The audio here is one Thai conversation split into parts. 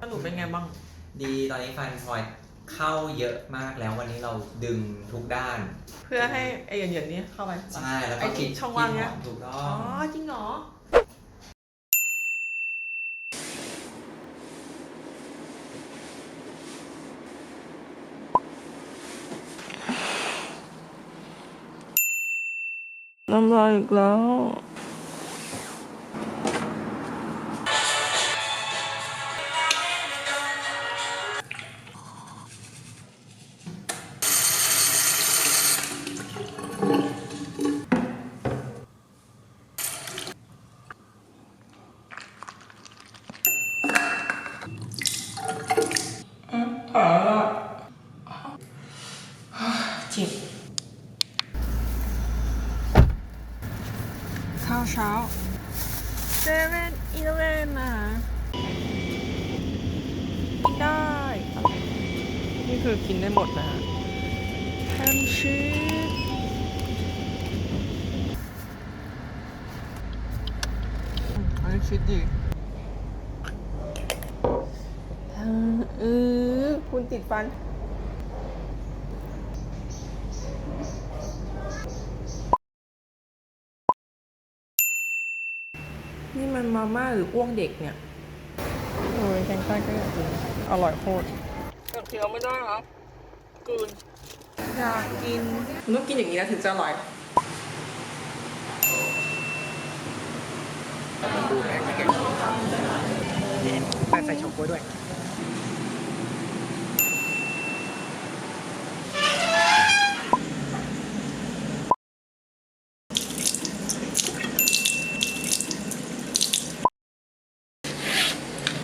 สรุปเป็นไงบ้าง ดีตอนนี้ฟันพลอยเข้าเยอะมากแล้ววันนี้เราดึงทุกด้าน เพื่อให้ไอ้เหยินๆนี้เข้าไปใช่แล้วไอ้ก็ที่กินช่องว่างเนี้ยกิหอมถูกต้อ๋อองจริงเหรอ น้ำลายอีกแล้ว เซเว่นอีเลเว่นนะกินได้ นี่คือกินได้หมดนะแฮมชีสอันนี้ชีสดีเออคุณติดฟัน นี่ มันมาม่าหรืออ้วกเด็กเนี่ยโอ้ยแกงใต้ก็อยากกินอร่อยโคตรอยากเคี้ยวไม่ได้ครับกลืนอยากกินมันต้องกินอย่างนี้นะถึงจะอร่อยใส่ใส่เฉาก๊วยด้วย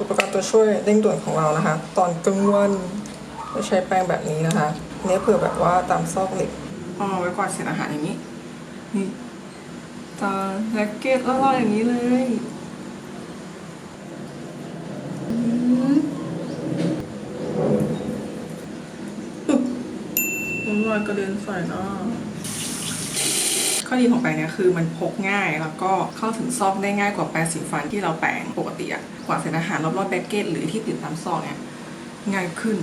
อุปกรณ์ตัวช่วยเร่งด่วนของเรานะคะ ตอนกลางวันจะใช้แป้งแบบนี้นะคะเนี้ยเผื่อแบบว่าตามซอกเหล็กพอาไว้กวาดเศษอาหารอย่างนี้ นี่ตาแล็กเก็ตล้วเราอย่างนี้เลยอืมอึ๊บน้ำลายกระเด็นใส่หน้า ข้อดีของแปรงเนี่ยคือมันพกง่ายแล้วก็เข้าถึงซอกได้ง่ายกว่าแปรงสีฟันที่เราแปรงปกติอะกว่าเศษอาหารรอบๆแบ็กเก็ตหรือที่ติดตามซอกเนี่ยง่ายขึ้น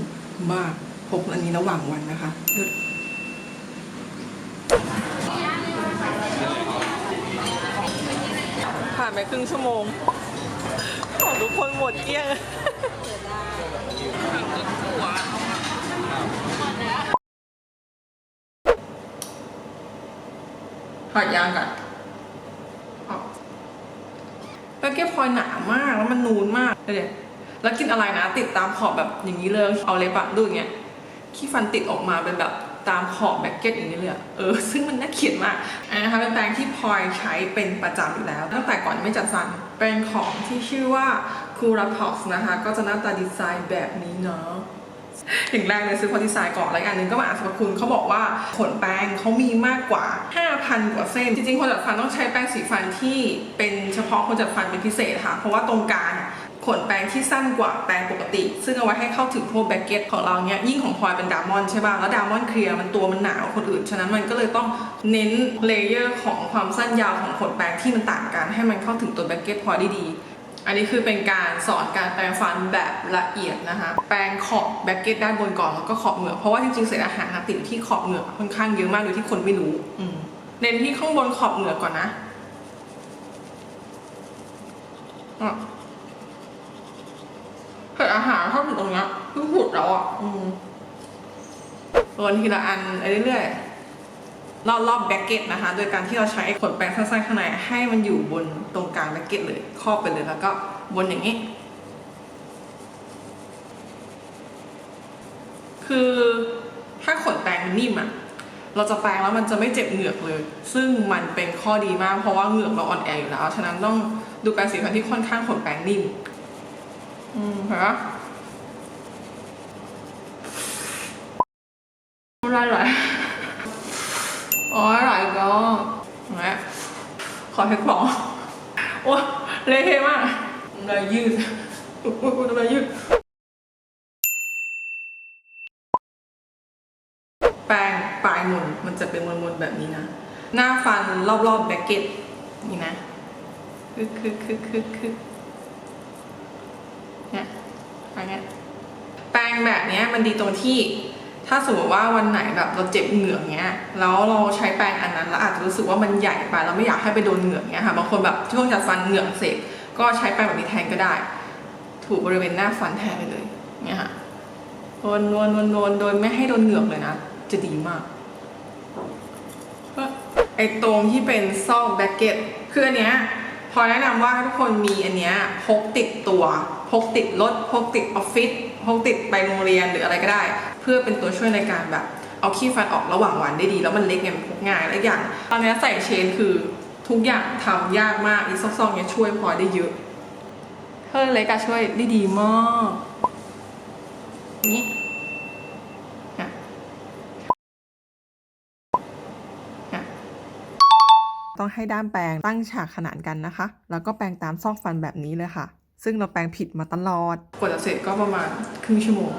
มากพกอันนี้ระหว่างวันนะคะผ่านไปครึ่งชั่วโมงของทุกคนหมดเกลี้ยง ถอดยางก่อนออกแป้งเก็บพลอยหนามากแล้วมันนูนมากเดี๋ยวแล้วกินอะไรนะ ติดตามขอบแบบอย่างนี้เลยเอาเล็บอะดูอย่างเงี้ยขี้ฟันติดออกมาเป็นแบบตามขอบแบ็กเก็ตอย่างนี้เลยเออซึ่งมันน่าเขียนมากอันนะคะเป็นแปรงที่พลอยใช้เป็นประจำอยู่แล้ว ตั้งแต่ก่อนไม่จัดฟันเป็นของที่ชื่อว่า c u r a t o x นะคะ ก็จะหน้าตาดีไซน์แบบนี้เนาะ อย่างแรกเลยซื้อพอดีไซน์ก่อนแล้วอันหนึงก็มาอ่านสรรพคุณเขาบอกว่าขนแป้งเขามีมากกว่า 5,000 กว่าเส้น จริงๆ คนจัดฟันต้องใช้แป้งสีฟันที่เป็นเฉพาะคนจัดฟันเป็นพิเศษค่ะ เพราะว่าตรงกลางขนแปรงที่สั้นกว่าแปรงปกติ ซึ่งเอาไว้ให้เข้าถึงพวกแบ็กเก็ตของเราเนี้ยยิ่งของพลอยเป็นดามอนใช่ป่ะ แล้วดามอนเคลียร์มันตัวมันหนากว่าคนอื่น ฉะนั้นมันก็เลยต้องเน้นเลเยอร์ของความสั้นยาวของขนแปรงที่มันต่างกัน ให้มันเข้าถึงตัวแบ็กเก็ตพลอยได้ดี อันนี้คือเป็นการสอนการแปรงฟันแบบละเอียดนะคะ แปรงขอบแบ็กเก็ตด้านบนก่อนแล้วก็ขอบเหงือกเพราะว่าจริงๆเศษอาหารนะติดที่ขอบเหงือกค่อนข้างเยอะมากโดยที่คนไม่รู้เน้นที่ข้างบนขอบเหงือกก่อนนะเศษอาหารเข้าถึงตรงนี้ยคือหุดแล้วอะอืมโรยทีละอันไปเรื่อยๆ รอบรอบแบ็กเก็ตนะคะ โดยการที่เราใช้ขนแปรงสั้นๆข้างในให้มันอยู่บนตรงกลางแบ็กเก็ตเลยครอบไปเลยแล้วก็บนอย่างนี้ คือถ้าขนแปรงมันนิ่มอะเราจะแปรงแล้วมันจะไม่เจ็บเหงือกเลย ซึ่งมันเป็นข้อดีมากเพราะว่าเหงือกเราอ่อนแออยู่แล้ว ฉะนั้นต้องดูแปรงสีฟันที่ค่อนข้างขนแปรงนิ่ม อืมเห็นปะอะไรไหลอ๋อไหลก็อย่างเงี้ยข อเทคของโอ้เละเทะมากน้ำลายยืดอุ๊ยอุ๊ยอุ๊ยน้ำลายยืด แปรงปลายมนมันจะเป็นมนๆแบบนี้นะ หน้าฟันรอบๆแบ็กเก็ตนี่นะคึกคึกคึกคึกคึกเนี่ยแปรเนี้ยแปรงแบบเนี้ยมันดีตรงที่ ถ้าสมมติว่าวันไหนแบบเราเจ็บเหงือกเงี้ย แล้วเราใช้แปรงอันนั้นแล้วอาจจะรู้สึกว่ามันใหญ่ไปเราไม่อยากให้ไปโดนเหงือกเงี้ยค่ะบางคนแบบช่วงจัดฟันเหงือกเสพก็ใช้แปรงแบบนี้แทนก็ได้ ถูบริเวณหน้าฟันแทนไปเลยเงี้ยค่ะวนวนวนวนโดยไม่ให้โดนเหงือกเลยนะ จะดีมากไอ้ตรงที่เป็นซอกแบ็กเก็ตคืออันเนี้ยพอแนะนำว่าให้ทุกคนมีอันเนี้ยพกติดตัว พกติดรถพกติดออฟฟิศพกติดไปโรงเรียนหรืออะไรก็ได้ เพื่อเป็นตัวช่วยในการแบบเอาขี้ฟันออกระหว่างวันได้ดี แล้วมันเล็กไงมันพกง่ายและอย่าง ตอนนี้ใส่เชนคือทุกอย่างทำยากมากอีซอกๆเนี้ยช่วยพอได้เยอะเธอเล็กอะช่วยได้ดีมากนี่อะต้องให้ด้ามแปรงตั้งฉากขนานกันนะคะ แล้วก็แปรงตามซอกฟันแบบนี้เลยค่ะ ซึ่งเราแปรงผิดมาตลอด กว่าจะเสร็จก็ประมาณครึ่งชั่วโมง